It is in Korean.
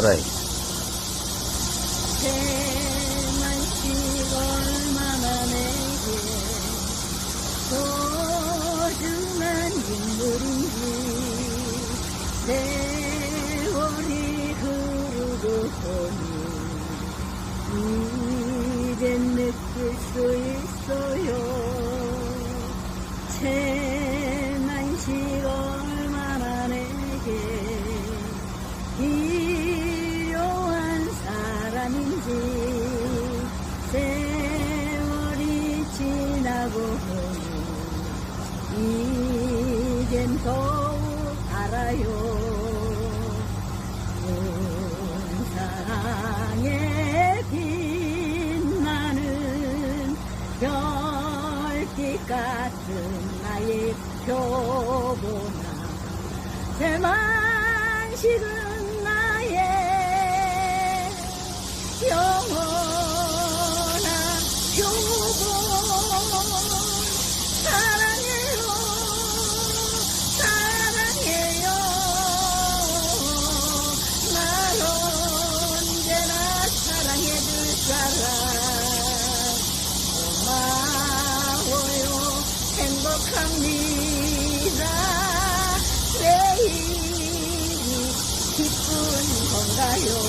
라이. 세월이 흐르고 보니 이젠 느낄 수 있어요 이젠 더욱 알아요. 온 사랑에 빛나는 별빛 같은 나의 표보나 대만식은 행복합니다. 내일이 기쁜 건가요